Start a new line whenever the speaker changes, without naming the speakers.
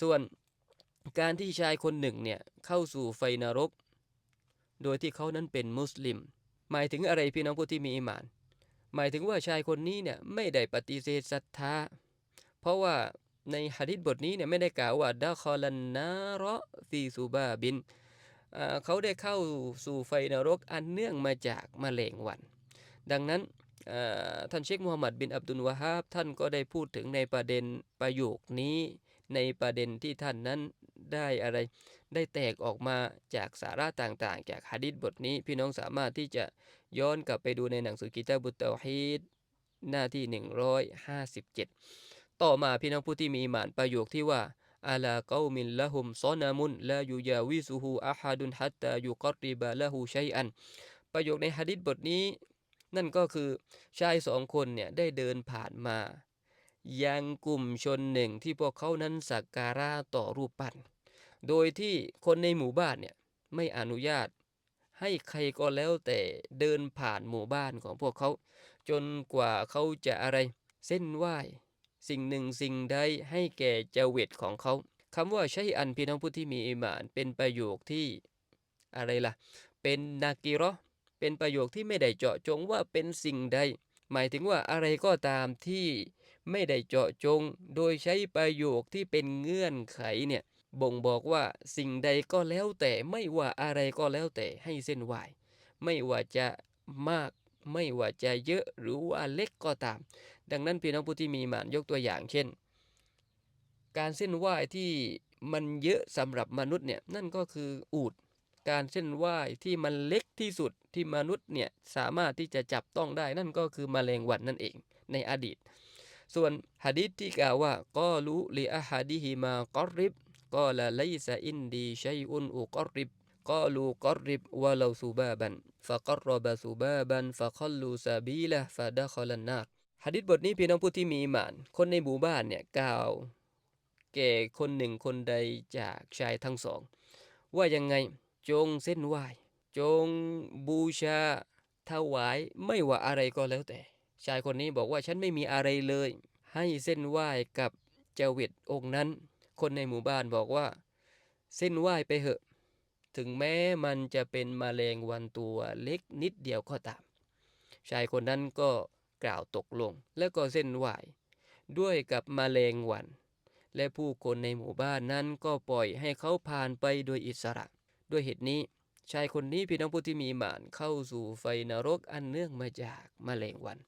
ส่วนการที่ชายคนหนึ่งเนี่ยเข้าสู่ไฟนรก โดยที่เขานั้นเป็นมุสลิม หมายถึงอะไรพี่น้องผู้ที่มีอิมาน หมายถึงว่าชายคนนี้เนี่ยไม่ได้ปฏิเสธศรัทธา เพราะว่าในหะดิษบทนี้เนี่ยไม่ได้กล่าวว่าดะคอลันนาระฟีซูบาบิน เขาได้เข้าสู่ไฟนรกอันเนื่องมาจากมะเร็งวัน ดังนั้นท่านเชคมูฮัมหมัดบินอับดุลวะฮาบท่านก็ได้พูดถึงในประเด็นประโยคนี้ ในประเด็นที่ท่านนั้นได้อะไร ได้แตกออกมาจากสาระต่างๆ จากฮะดิษบทนี้ พี่น้องสามารถที่จะย้อนกลับไปดูในหนังสือกิตาบุตเตาฮีดหน้าที่ 157 ต่อมาพี่น้องผู้ที่มีหมานประโยคที่ว่าอาลาเกามินละหุมซอนามุนลายูยาวิซูฮูอาฮัดุนฮัตตายุกริบาละหูชัยอัน ประโยคในฮะดิษบทนี้ นั่นก็คือชายสองคนเนี่ยได้เดินผ่านมา ยังกลุ่มชนหนึ่งที่พวกเขานั้นสักการะต่อรูปปั้น โดยที่คนในหมู่บ้านเนี่ยไม่อนุญาต ให้ใครก็แล้วแต่เดินผ่านหมู่บ้านของพวกเขา จนกว่าเขาจะอะไร เส้นไหวสิ่งหนึ่งสิ่งใดให้แก่เจเวตของเขาคำว่าใช้อันพี่น้องผู้ที่มีอิมานเป็นประโยคที่อะไรล่ะ เป็นนากิราะห์เป็นประโยคที่ไม่ได้เจาะจงว่าเป็นสิ่งใด หมายถึงว่าอะไรก็ตามที่ ไม่ได้เจาะจง โดยใช้ประโยคที่เป็นเงื่อนไขเนี่ยบ่งบอกว่าสิ่งใดก็แล้วแต่ไม่ว่าอะไรก็แล้วแต่ให้เส้นไหวไม่ว่าจะมากไม่ว่าจะเยอะหรือว่าเล็กก็ตาม ดังนั้นพี่น้องผู้ที่มีมานยกตัวอย่างเช่น การเส้นไหว้ที่มันเยอะสำหรับมนุษย์เนี่ยนั่นก็คืออูดการเส้นไหว้ที่มันเล็กที่สุดที่มนุษย์เนี่ยสามารถที่จะจับต้องได้นั่นก็คือมแมลงวันนั่นเองในอดีต ส่วนหะดีษที่กล่าวว่าก็รู้ลีอะฮัดิฮิมากอริบก็ละไลซะอินดีชัยอุนอุกอริบก็ลูกอริบวะลาซูบาบันฟะกรรบะซูบาบันฟะคอลลูซาบีละฟะดะคอลันนาร์หะดีษบทนี้พี่น้องผู้ที่มีหมาน คนในหมู่บ้านเนี่ยกล่าวแก่คนหนึ่งคนใดจากชายทั้งสอง ว่ายังไงจงเส้นไหวจงบูชาถวายไม่ว่าอะไรก็แล้วแต่ ชายคนนี้บอกว่าฉันไม่มีอะไรเลย ให้เส้นไหวกับเจวิตองค์นั้น คนในหมู่บ้านบอกว่า เส้นไหวไปเหอะ ถึงแม้มันจะเป็นมแมลงวันตัวเล็กนิดเดียวก็ตาม ชายคนนั้นก็กล่าวตกลง แล้วก็เส้นไหวด้วยกับมแมลงวัน และผู้คนในหมู่บ้านนั้นก็ปล่อยให้เขาผ่านไปโดยอิสระ ด้วยเหตุนี้ชายคนนี้พี่น้องผู้ที่มีหมานเข้าสู่ไฟนรกอันเนื่องมาจากมแมลงวัน